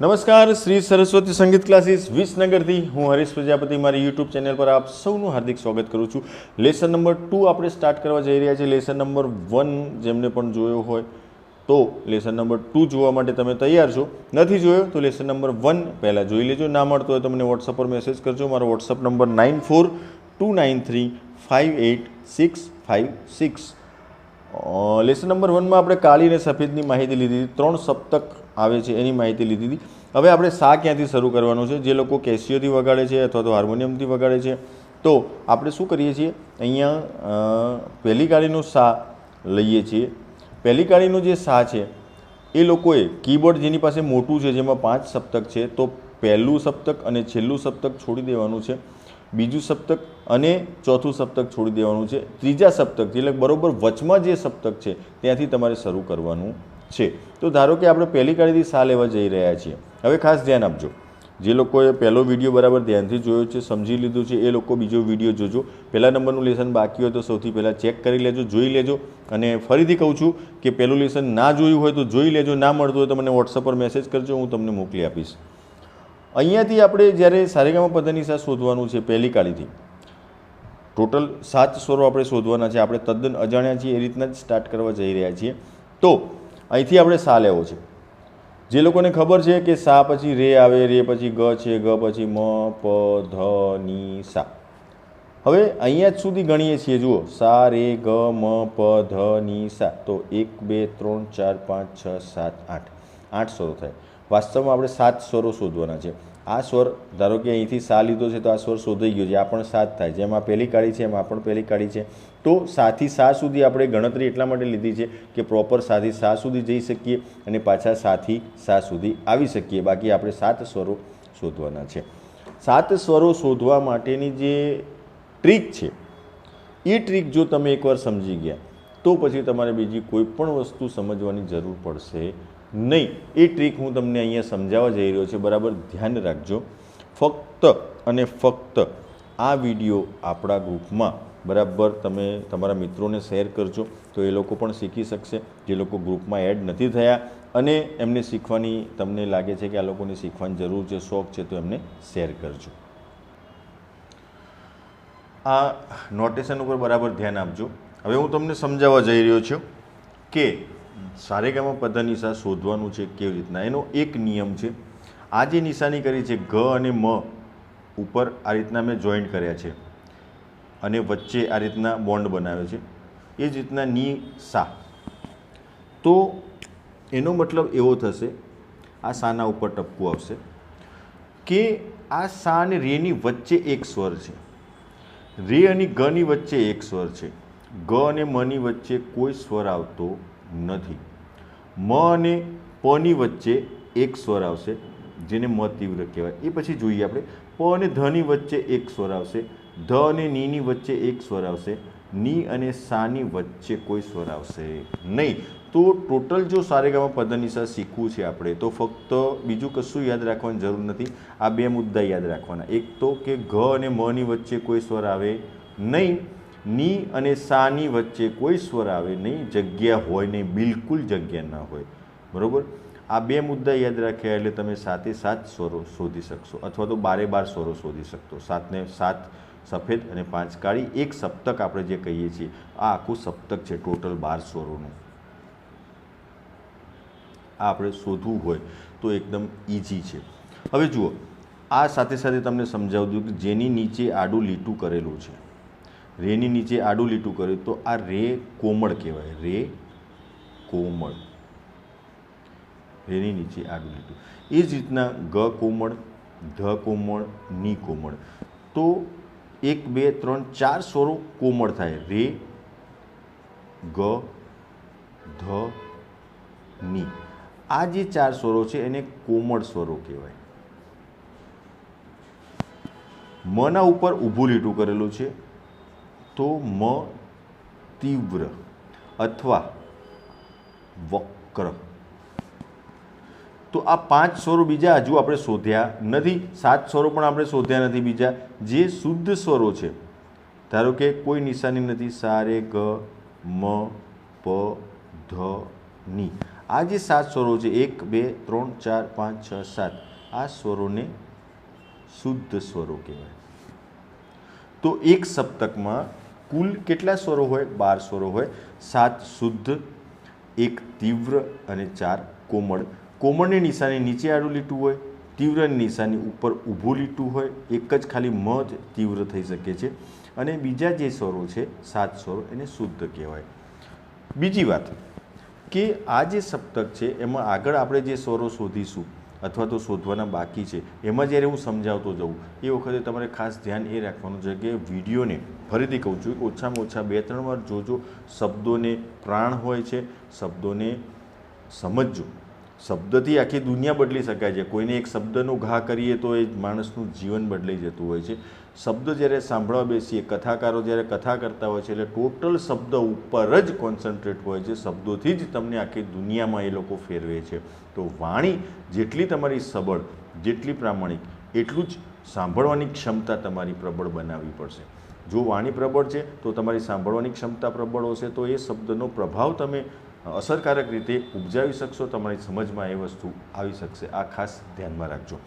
નમસ્કાર, શ્રી સરસ્વતી સંગીત ક્લાસીસ, વિસનગરથી. હું હરીશ પ્રજાપતિ, મારી યુટ્યુબ ચેનલ પર આપ સૌનું હાર્દિક સ્વાગત કરું છું. લેસન નંબર ટુ આપણે સ્ટાર્ટ કરવા જઈ રહ્યા છીએ. લેસન નંબર વન જેમને પણ જોયો હોય તો લેસન નંબર ટુ જોવા માટે તમે તૈયાર છો. નથી જોયો તો લેસન નંબર વન પહેલાં જોઈ લેજો. ના મળતો હોય તો મને વોટ્સઅપ પર મેસેજ કરજો. મારો WhatsApp number nine four two nine three five eight six five six. Lesson number વનમાં આપણે કાળી અને સફેદની માહિતી લીધી. ત્રણ સપ્તક આવે છે એની માહિતી લીધી હતી. હવે આપણે સા ક્યાંથી શરૂ કરવાનું છે? જે લોકો કેસિયોથી વગાડે છે અથવા તો હાર્મોનિયમથી વગાડે છે. તો આપણે શું કરીએ છીએ? અહીંયા પહેલી કાળીનું સા લઈએ છીએ. પહેલી કાળીનું જે સા છે, એ લોકોએ કીબોર્ડ જેની પાસે મોટું છે, જેમાં પાંચ સપ્તક છે, તો પહેલું સપ્તક અને છેલ્લું સપ્તક છોડી દેવાનું છે. બીજું સપ્તક અને ચોથું સપ્તક છોડી દેવાનું છે. ત્રીજા સપ્તક એટલે બરોબર વચમાં જે સપ્તક છે, ત્યાંથી તમારે શરૂ કરવાનું છે. તો ધારો કે આપણે પહેલી કાળીથી સા લેવા જઈ રહ્યા છીએ. હવે ખાસ ધ્યાન આપજો. જે લોકોએ પહેલો વીડિયો બરાબર ધ્યાનથી જોયો છે, સમજી લીધું છે, એ લોકો બીજો વીડિયો જોજો. પહેલા નંબરનું લેસન બાકી હોય તો સૌથી પહેલાં ચેક કરી લેજો, જોઈ લેજો. અને ફરીથી કહું છું કે પહેલું લેસન ના જોયું હોય તો જોઈ લેજો, ના મળતું હોય તો મને વોટ્સઅપ પર મેસેજ કરજો, હું તમને મોકલી આપીશ. અહીંયાથી આપણે જ્યારે સારેગામા સા શોધવાનું છે પહેલી કાળીથી, ટોટલ સાત સ્વરો આપણે શોધવાના છે. આપણે તદ્દન અજાણ્યા છીએ, એ રીતના જ સ્ટાર્ટ કરવા જઈ રહ્યા છીએ. તો અહીંથી આપણે સા લેવો છે. જે લોકોને ખબર છે કે સા પછી રે આવે, રે પછી ગ છે, ગ પછી મ, પ, ધ, ની, સા. હવે અહીંયા જ સુધી ગણીએ છીએ, જુઓ. સા, રે, ગ, મ, પ, ધ, ની, સા. તો એક, બે, ત્રણ, ચાર, પાંચ, છ, સાત, આઠ. આઠ સ્વરો થાય. વાસ્તવમાં આપણે સાત સ્વરો શોધવાના છે. આ સ્વર, ધારો કે અહીંથી સા લીધો છે, તો આ સ્વર શોધાઈ ગયો છે. આ પણ સાત થાય. જેમ આ પહેલી કાળી છે, એમાં પણ પહેલી કાળી છે. તો સાથી સા સુધી આપણે ગણતરી એટલા માટે લીધી છે કે પ્રોપર સાથી સા સુધી જઈ શકીએ અને પાછા સાથી સા સુધી આવી શકીએ. બાકી આપણે સાત સ્વરો શોધવાના છે. સાત સ્વરો શોધવા માટેની જે ટ્રીક છે, એ ટ્રીક જો તમે એકવાર સમજી ગયા, તો પછી તમારે બીજી કોઈ પણ વસ્તુ સમજવાની જરૂર પડશે નહીં. એ ટ્રીક હું તમને અહીંયા સમજાવવા જઈ રહ્યો છું. બરાબર? ધ્યાન રાખજો. ફક્ત અને ફક્ત આ વીડિયો આપણા ગ્રુપમાં બરાબર? તમે તમારા મિત્રોને શેર કરજો. તો એ લોકો પણ શીખી શકશે. જે લોકો ગ્રુપમાં એડ નથી થયા અને એમને શીખવાની તમને લાગે છે કે આ લોકોને શીખવાની જરૂર છે, શોખ છે, તો એમને શેર કરજો. આ નોટેશન ઉપર બરાબર ધ્યાન આપજો. હવે હું તમને સમજાવવા જઈ રહ્યો છું કે સારેગામા પધા નિશા શોધવાનું છે કેવી રીતના? એનો એક નિયમ છે. આ જે નિશાની કરી છે ગ અને મ ઉપર આ રીતના મેં જોઈન્ટ કર્યા છે. અને વચ્ચે આ રીતના બોન્ડ બનાવ્યો છે. એ જ રીતના ની સા તો એનો મતલબ એવો થશે, આ સાના ઉપર ટપકું આવશે, કે આ સા અને રેની વચ્ચે એક સ્વર છે. રે અને ગની વચ્ચે એક સ્વર છે. ગ અને મની વચ્ચે કોઈ સ્વર આવતો નથી. મ અને પની વચ્ચે એક સ્વર આવશે, જેને મ તીવ્ર કહેવાય. એ પછી જોઈએ આપણે. પ અને ધની વચ્ચે એક સ્વર આવશે, ધ અને નીની વચ્ચે એક સ્વર આવશે, ની અને સાની વચ્ચે કોઈ સ્વર આવશે નહીં. તો ટોટલ જો સારેગામા પદ્ધતિસા શીખવું છે આપણે, તો ફક્ત બીજું કશું યાદ રાખવાની જરૂર નથી. આ બે મુદ્દા યાદ રાખવાના. એક તો કે ઘ અને મની વચ્ચે કોઈ સ્વર આવે નહીં ની અને સાની વચ્ચે કોઈ સ્વર આવે નહીં, જગ્યા હોય નહીં, બિલકુલ જગ્યા ન હોય. બરાબર? આ બે મુદ્દા યાદ રાખ્યા એટલે તમે સાતે સાત સ્વરો શોધી શકશો અથવા તો બારે બાર સ્વરો શોધી શકશો. સાતને સાત સફેદ અને પાંચ કાળી, એક સપ્તક આપણે જે કહીએ છીએ, આ આખું સપ્તક છે ટોટલ બાર સ્વરોનું. આ આપણે શોધવું હોય તો એકદમ ઇઝી છે. હવે જુઓ, આ સાથે સાથે તમને સમજાવું કે જેની નીચે આડું લીટું કરેલું છે. રેની નીચે આડું લીટું કર્યું તો આ રે કોમળ કહેવાય, રે કોમળ. રેની નીચે આડું લીટું. એ જ રીતના ગ કોમળ, ધ કોમળ, ની કોમળ. તો એક, બે, ત્રણ, ચાર સ્વરો કોમળ થાય. રે, ગ, ધ, ની. આ જે ચાર સ્વરો છે એને કોમળ સ્વરો કહેવાય. મના ઉપર ઊભું લીટું કરેલું છે. તો મ તીવ્ર અથવા વક્ર. તો આ પાંચ સ્વરો બીજા હજુ આપણે શોધ્યા નથી. સાત સ્વરો પણ આપણે શોધ્યા નથી બીજા. જે શુદ્ધ સ્વરો છે, ધારો કે કોઈ નિશાની નથી. સા રે ગ, મ, પ, ધ, ની. આ જે સાત સ્વરો છે, એક, બે, ત્રણ, ચાર, પાંચ, છ, સાત, આ સ્વરોને શુદ્ધ સ્વરો કહેવાય. તો એક સપ્તકમાં કુલ કેટલા સ્વરો હોય? બાર સ્વરો હોય. સાત શુદ્ધ, એક તીવ્ર અને ચાર કોમળ. કોમળની નિશાની નીચે આડું લીટું હોય. તીવ્રની નિશાની ઉપર ઊભું લીટું હોય. એક જ ખાલી મ જ તીવ્ર થઈ શકે છે. અને બીજા જે સ્વરો છે, સાત સ્વરો એને શુદ્ધ કહેવાય. બીજી વાત, કે આ જે સપ્તક છે, એમાં આગળ આપણે જે સ્વરો શોધીશું અથવા તો શોધવાના બાકી છે. એમાં જ્યારે હું સમજાવતો જાઉં, એ વખતે તમારે ખાસ ધ્યાન એ રાખવાનું છે કે વિડીયોને, ફરીથી કહું છું ઓછામાં ઓછા બે ત્રણ વાર જોજો. શબ્દોને પ્રાણ હોય છે, શબ્દોને સમજજો. શબ્દથી આખી દુનિયા બદલી શકાય છે. કોઈને એક શબ્દનો ઘા કરીએ તો એ માણસનું જીવન બદલાઈ જતું હોય છે. શબ્દ જ્યારે સાંભળવા બેસીએ, કથાકારો જ્યારે કથા કરતા હોય છે, એટલે ટોટલ શબ્દ ઉપર જ કોન્સન્ટ્રેટ હોય છે. શબ્દોથી જ તમને આખી દુનિયામાં એ લોકો ફેરવે છે. તો વાણી જેટલી તમારી સબળ, જેટલી પ્રામાણિક, એટલું જ સાંભળવાની ક્ષમતા તમારી પ્રબળ બનાવવી પડશે. જો વાણી પ્રબળ છે, તો તમારી સાંભળવાની ક્ષમતા પ્રબળ હશે, તો એ શબ્દનો પ્રભાવ તમે અસરકારક રીતે ઉપજાવી શકશો, તમારી સમજમાં એ વસ્તુ આવી શકશે. આ ખાસ ધ્યાનમાં રાખજો.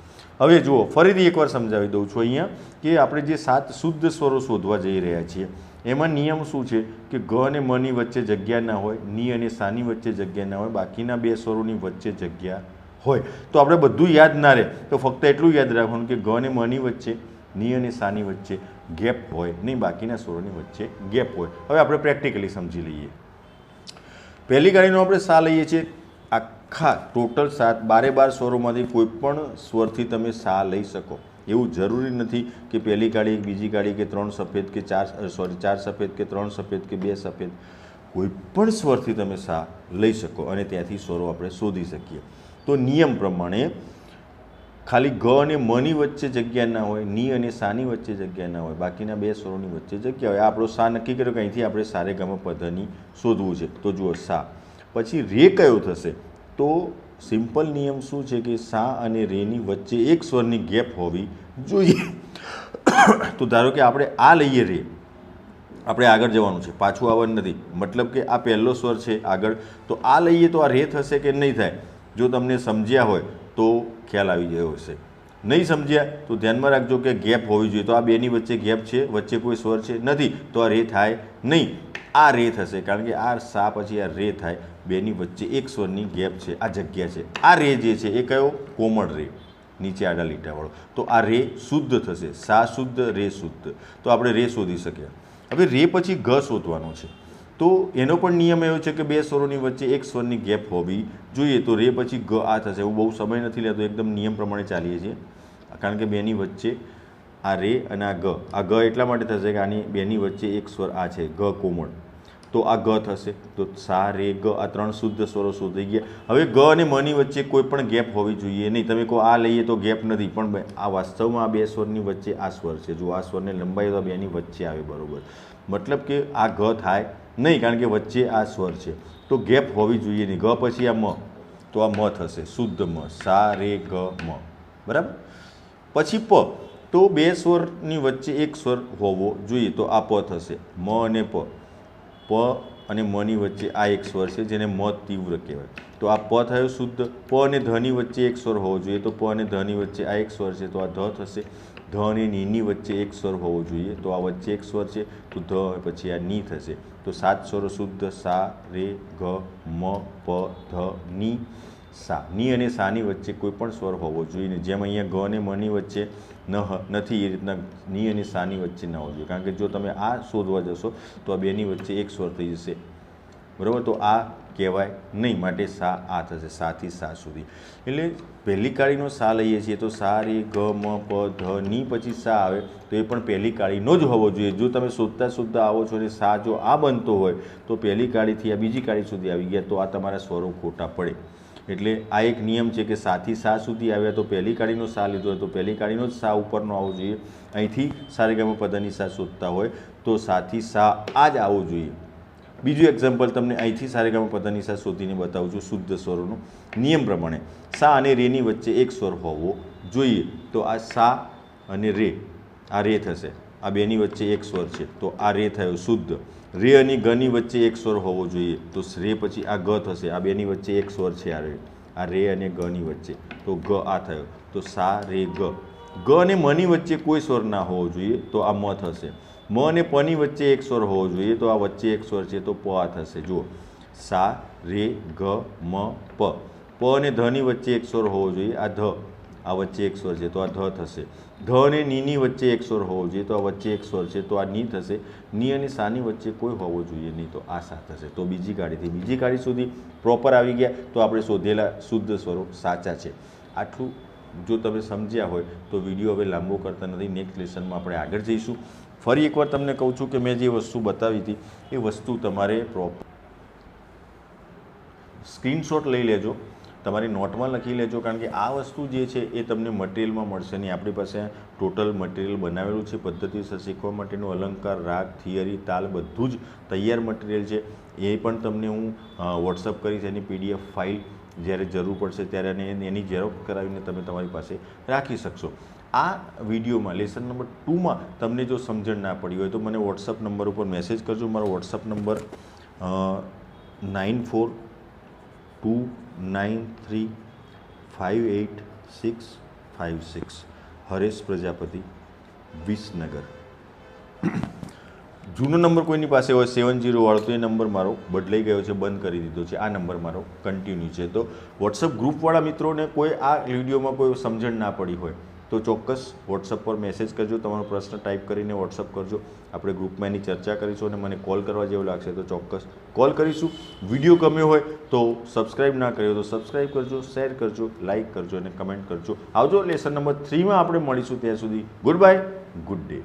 હવે જુઓ, ફરીથી એકવાર સમજાવી દઉં છું અહીંયા કે આપણે જે સાત શુદ્ધ સ્વરો શોધવા જઈ રહ્યા છીએ, એમાં નિયમ શું છે કે ગ અને મની વચ્ચે જગ્યા ના હોય, ની અને સાની વચ્ચે જગ્યા ના હોય, બાકીના બે સ્વરોની વચ્ચે જગ્યા હોય. તો આપણે બધું યાદ ના રહે, તો ફક્ત એટલું યાદ રાખવાનું કે ગ અને મની વચ્ચે, ની અને સાની વચ્ચે ગેપ હોય, નહીં, બાકીના સ્વરોની વચ્ચે ગેપ હોય. હવે આપણે પ્રેક્ટિકલી સમજી લઈએ. પહેલી ગાડીનો આપણે સા લઈએ છીએ. આખા ટોટલ સાત, બારે બાર સ્વરોમાંથી કોઈ પણ સ્વરથી તમે સા લઈ શકો. એવું જરૂરી નથી કે પહેલી ગાડી બીજી ગાડી કે ત્રણ સફેદ કે ચાર સોરી ચાર સફેદ કે ત્રણ સફેદ કે બે સફેદ. કોઈ પણ સ્વરથી તમે સા લઈ શકો અને ત્યાંથી સ્વરો આપણે શોધી શકીએ. તો નિયમ પ્રમાણે ખાલી ગ અને મની વચ્ચે જગ્યા ના હોય, ની અને સાની વચ્ચે જગ્યા ના હોય, બાકીના બે સ્વરોની વચ્ચે જગ્યા હોય. આપણો સા નક્કી કર્યો કે અહીંથી આપણે સારે ગમ પધની શોધવું છે. તો જુઓ, સા. પછી રે કયો થશે? તો સિમ્પલ નિયમ શું છે કે સા અને રેની વચ્ચે એક સ્વરની ગેપ હોવી જોઈએ. તો ધારો કે આપણે આ લઈએ રે. આપણે આગળ જવાનું છે. પાછું આવવાનું નથી. મતલબ કે આ પહેલો સ્વર છે આગળ. તો આ લઈએ તો આ રે થશે કે નહીં થાય? જો તમને સમજ્યા હોય તો ખ્યાલ આવી ગયો હશે. નહીં સમજ્યા તો ધ્યાનમાં રાખજો કે ગેપ હોવી જોઈએ. તો આ બેની વચ્ચે ગેપ છે, વચ્ચે કોઈ સ્વર છે નથી. તો આ રે થાય નહીં. આ રે થશે. કારણ કે આ સા પછી આ રે થાય. બેની વચ્ચે એક સ્વરની ગેપ છે. આ જગ્યા છે. આ રે જે છે એ કયો? કોમળ રે. નીચે આડા લીટાવાળો તો આ રે શુદ્ધ થશે. સા શુદ્ધ, રે શુદ્ધ. તો આપણે રે શોધી શક્યા હવે રે પછી ઘ શોધવાનો છે. તો એનો પણ નિયમ એવો છે કે બે સ્વરોની વચ્ચે એક સ્વરની ગેપ હોવી જોઈએ. તો રે પછી ગ આ થશે. એવું બહુ સમય નથી લેતો. એકદમ નિયમ પ્રમાણે ચાલીએ છીએ. કારણ કે બેની વચ્ચે આ રે અને આ ગ. આ ગ એટલા માટે થશે કે આની બેની વચ્ચે એક સ્વર આ છે, ગ કોમળ. તો આ ગ થશે. તો સા, રે, ગ આ ત્રણ શુદ્ધ સ્વરો શોધી ગયા? હવે ગ અને મની વચ્ચે કોઈ પણ ગેપ હોવી જોઈએ નહીં. તમે કહો આ લઈએ તો ગેપ નથી. પણ આ વાસ્તવમાં આ બે સ્વરની વચ્ચે આ સ્વર છે. જો આ સ્વરને લંબાઈ તો બેની વચ્ચે આવે બરાબર. મતલબ કે આ ગ થાય નહીં, કારણ કે વચ્ચે આ સ્વર છે. તો ગેપ હોવી જોઈએ નહીં. ગ પછી આ મ. તો આ મ થશે. શુદ્ધ મ. સા રે ગ મ. બરાબર? પછી પ. તો બે સ્વરની વચ્ચે એક સ્વર હોવો જોઈએ. તો આ પ થશે. મ અને પ. પ અને મની વચ્ચે આ એક સ્વર છે, જેને મ તીવ્ર કહેવાય. તો આ પ થયો શુદ્ધ. પ અને ધની વચ્ચે એક સ્વર હોવો જોઈએ. તો પ અને ધની વચ્ચે આ એક સ્વર છે. તો આ ધ થશે. ધ અને નીની વચ્ચે એક સ્વર હોવો જોઈએ. તો આ વચ્ચે એક સ્વર છે, તો ધ પછી આ ની થશે. તો સાત સ્વરો શુદ્ધ સા, રે, ઘ, મ, પ, ધ, ની, સા. ની અને સાની વચ્ચે કોઈ પણ સ્વર હોવો જોઈએ. જેમ અહીંયા ગ અને મની વચ્ચે ન નથી, એ રીતના ની અને સાની વચ્ચે ન હોવો જોઈએ. કારણ કે જો તમે આ શોધવા જશો, તો આ બેની વચ્ચે એક સ્વર થઈ જશે. બરાબર? તો આ કહેવાય, નહીં, માટે સા, આ થશે, સાથી સા સુધી. એટલે પહેલી કાળીનો સા લઈએ છીએ તો સા, રે, ગ, મ, પ, ધ, ની પછી સા આવે, તો એ પણ પહેલી કાળીનો જ હોવો જોઈએ. જો તમે શોધતા શોધતા આવો છો અને સા જો આ બનતો હોય, તો પહેલી કાળીથી આ બીજી કાળી સુધી આવી ગયા, તો આ તમારા સ્વરો ખોટા પડે. એટલે આ એક નિયમ છે કે સાથી સા સુધી આવ્યા તો પહેલી કાળીનો સા લીધો હોય, તો પહેલી કાળીનો જ સા ઉપરનો આવવો જોઈએ. અહીંથી સારેગામા પદાની સા શોધતા હોય, તો સાથી સા આ જ આવવું જોઈએ. બીજું એક્ઝામ્પલ તમને અહીંથી સારેગામા પદાની સા શોધીને બતાવું છું શુદ્ધ સ્વરોનું. નિયમ પ્રમાણે, સા અને રેની વચ્ચે એક સ્વર હોવો જોઈએ. તો આ સા અને રે, આ રે થશે. આ બેની વચ્ચે એક સ્વર છે. તો આ રે થયો શુદ્ધ. રે અને ગની વચ્ચે એક સ્વર હોવો જોઈએ. તો રે પછી આ ગ થશે. આ બેની વચ્ચે એક સ્વર છે આ રે. આ રે અને ગની વચ્ચે. તો ગ આ થયો. તો સા, રે, ગ. ગ અને મની વચ્ચે કોઈ સ્વર ના હોવો જોઈએ. તો આ મ થશે. મ અને પની વચ્ચે એક સ્વર હોવો જોઈએ, તો આ વચ્ચે એક સ્વર છે, તો પ આ થશે. જુઓ. સા, રે ગ મ, પ. પ અને ધની વચ્ચે એક સ્વર હોવો જોઈએ. આ ધ, આ વચ્ચે એક સ્વર છે, તો આ ધ થશે. ધ અને નીની વચ્ચે એક સ્વર હોવો જોઈએ, તો આ વચ્ચે એક સ્વર છે, તો આ ની થશે. ની અને સાની વચ્ચે કોઈ હોવો જોઈએ નહીં, તો આ સા થશે. તો બીજી ગાડીથી બીજી કાળી સુધી પ્રોપર આવી ગયા, તો આપણે શોધેલા શુદ્ધ સ્વરો સાચા છે. આટલું જો તમે સમજ્યા હોય, તો વીડિયો હવે લાંબો કરતા નથી. નેક્સ્ટ લેસનમાં આપણે આગળ જઈશું. ફરી એકવાર તમને કહું છું કે મેં જે વસ્તુ બતાવી હતી, એ વસ્તુ તમારે પ્રોપર સ્ક્રીનશોટ લઈ લેજો, તમારી નોટમાં લખી લેજો, કારણ કે આ વસ્તુ જે છે એ તમને મટીરિયલમાં મળશે નહીં. આપણી પાસે ટોટલ મટીરિયલ બનાવેલું છે, પદ્ધતિસર શીખવા માટેનું અલંકાર, રાગ, થિયરી, તાલ બધું જ તૈયાર મટીરિયલ છે. એ પણ તમને હું વોટ્સઅપ કરીશ, એની પીડીએફ ફાઇલ જ્યારે જરૂર પડશે ત્યારે એની ઝેરોક્ષ કરાવીને તમે તમારી પાસે રાખી શકશો. આ વિડીયોમાં લેસન નંબર ટુમાં તમને જો સમજણ ના પડી હોય તો મને વોટ્સઅપ નંબર ઉપર મેસેજ કરજો. મારો WhatsApp number nine four two nine three five eight six five six Haresh Prajapati, Visnagar. જૂનો નંબર કોઈની પાસે હોય સેવન જીરો વાળો, તો એ નંબર મારો બદલાઈ ગયો છે, બંધ કરી દીધો છે. આ નંબર મારો કન્ટિન્યુ છે. તો વોટ્સઅપ ગ્રુપવાળા મિત્રોને કોઈ આ વિડીયોમાં કોઈ સમજણ ના પડી હોય તો ચોક્કસ વોટ્સઅપ પર મેસેજ કરજો, તમારો પ્રશ્ન ટાઈપ કરીને વોટ્સઅપ કરજો. આપણે ગ્રુપમાં એની ચર્ચા કરીશું અને મને કોલ કરવા જેવું લાગશે, તો ચોક્કસ કોલ કરીશું. વીડિયો ગમ્યો હોય તો સબસ્ક્રાઈબ ના કર્યો તો સબસ્ક્રાઈબ કરજો શેર કરજો લાઇક કરજો અને કમેન્ટ કરજો. આવજો લેસન નંબર થ્રીમાં આપણે મળીશું ત્યાં સુધી. Good bye good day